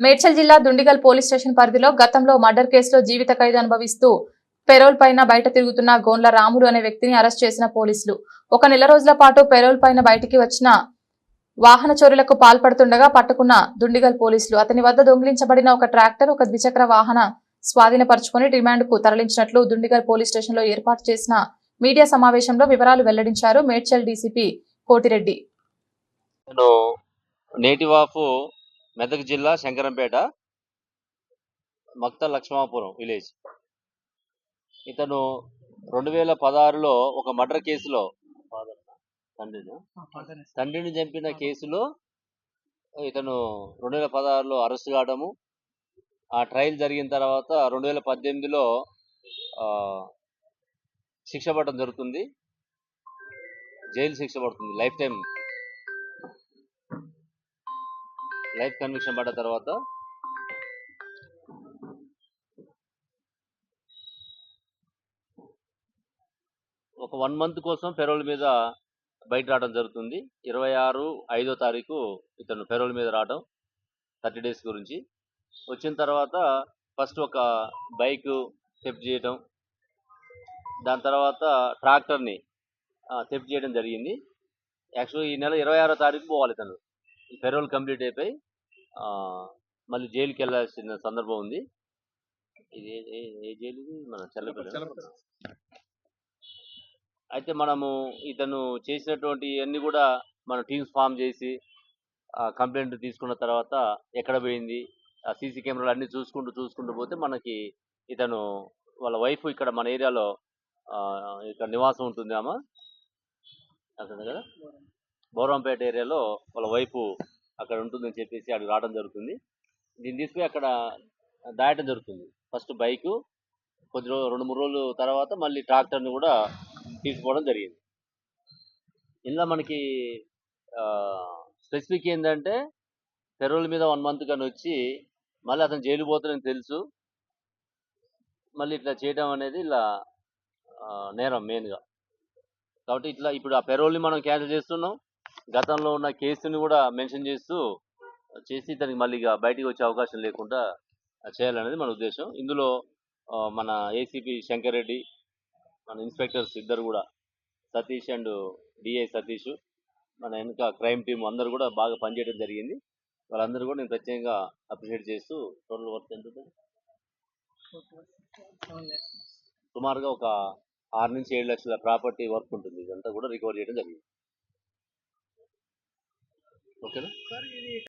మేడ్చల్ జిల్లా Dundigal police station పరిధిలో గతంలో మర్డర్ కేసులో జీవిత ఖైదు అనుభవిస్తూ పెరోల్ పైన బయట తిరుగుతున్న గోన్ల రాములు అనే వ్యక్తిని అరెస్ట్ చేసిన పోలీసులు. ఒక నెల రోజుల పాటు పెరోల్ పైన బయటికి వచ్చిన వాహన చోరులకు పాల్పడుతుండగా పట్టుకున్న దుండిగల్ పోలీసులు. అతని వద్ద దొంగిలించబడిన ఒక ట్రాక్టర్ ఒక ద్విచక్ర వాహన స్వాధీనపరుచుకుని రిమాండ్కు తరలించినట్లు దుండిగల్ పోలీస్ స్టేషన్లో ఏర్పాటు చేసిన మీడియా సమావేశంలో వివరాలు వెల్లడించారు మేడ్చల్ డీసీపీ కోటిరెడ్డి. నేను మెదక్ జిల్లా శంకరంపేట మక్త లక్ష్మాపురం విలేజ్. ఇతను రెండు వేల పదహారులో ఒక మర్డర్ కేసులో తండ్రిని తండ్రిని చంపిన కేసులో ఇతను రెండు వేల పదహారులో అరెస్ట్ కావడము. ఆ ట్రయల్ జరిగిన తర్వాత రెండు వేల పద్దెనిమిదిలో శిక్ష పడడం జరుగుతుంది. జైలు శిక్ష పడుతుంది లైఫ్ టైం లైఫ్ కన్విక్షన్ పడ్డ తర్వాత ఒక వన్ మంత్ కోసం పెరోల్ మీద బయట రావడం జరుగుతుంది. ఇరవై ఆరు ఐదో తారీఖు ఇతను పెరోల్ మీద రావడం థర్టీ డేస్ గురించి. వచ్చిన తర్వాత ఫస్ట్ ఒక బైక్ థెఫ్ట్ చేయడం దాని తర్వాత ట్రాక్టర్ని సెప్ చేయడం జరిగింది. యాక్చువల్గా ఈ నెల ఇరవై ఆరో తారీఖు పోవాలి ఇతను పెరోల్ కంప్లీట్ అయిపోయి మళ్ళీ జైలుకి వెళ్ళాల్సిన సందర్భం ఉంది. ఇది ఏ- ఏ- ఏ జైలు ఇది? మన చల్లపల్లి అయితే మనము ఇతను చేసినటువంటి అన్ని కూడా మన టీమ్స్ ఫామ్ చేసి కంప్లైంట్ తీసుకున్న తర్వాత ఎక్కడ పోయింది? ఆ సీసీ కెమెరాలు అన్ని చూసుకుంటూ చూసుకుంటూ పోతే మనకి ఇతను వాళ్ళ వైఫ్ ఇక్కడ మన ఏరియాలో ఆ, ఇక్కడ నివాసం ఉంటుంది ఆమె అర్థం కదా బౌరంపేట ఏరియాలో వాళ్ళ వైపు అక్కడ ఉంటుందని చెప్పేసి అక్కడ రావడం జరుగుతుంది. దీన్ని తీసుకుని అక్కడ దాయటం జరుగుతుంది. ఫస్ట్ బైకు కొద్ది రోజు రెండు మూడు రోజులు తర్వాత మళ్ళీ ట్రాక్టర్ని కూడా తీసుకోవడం జరిగింది. ఇందులో మనకి స్పెసిఫిక్ ఏంటంటే పెరోల్ మీద వన్ మంత్ కానీ వచ్చి మళ్ళీ అతను జైలు పోతాడని తెలుసు. మళ్ళీ ఇట్లా చేయడం అనేది ఇలా నేరం మెయిన్గా. కాబట్టి ఇట్లా ఇప్పుడు ఆ పెరోల్ని మనం క్యాన్సిల్ చేస్తున్నాం. గతంలో ఉన్న కేసుని కూడా మెన్షన్ చేస్తూ చేసి దానికి మళ్ళీ ఇక బయటికి వచ్చే అవకాశం లేకుండా చేయాలనేది మన ఉద్దేశం. ఇందులో మన ఏసీపీ శంకర్ రెడ్డి మన ఇన్స్పెక్టర్స్ ఇద్దరు కూడా సతీష్ అండ్ డిఐ సతీష్ మన వెనుక క్రైమ్ టీం అందరూ కూడా బాగా పనిచేయడం జరిగింది. వాళ్ళందరూ కూడా నేను ప్రత్యేకంగా అప్రిషియేట్ చేస్తూ టోటల్ వర్క్ ఎంత సుమారుగా ఒక ఆరు నుంచి ఏడు లక్షల ప్రాపర్టీ వర్క్ ఉంటుంది. ఇదంతా కూడా రికవర్ చేయడం జరిగింది. ఓకేనా?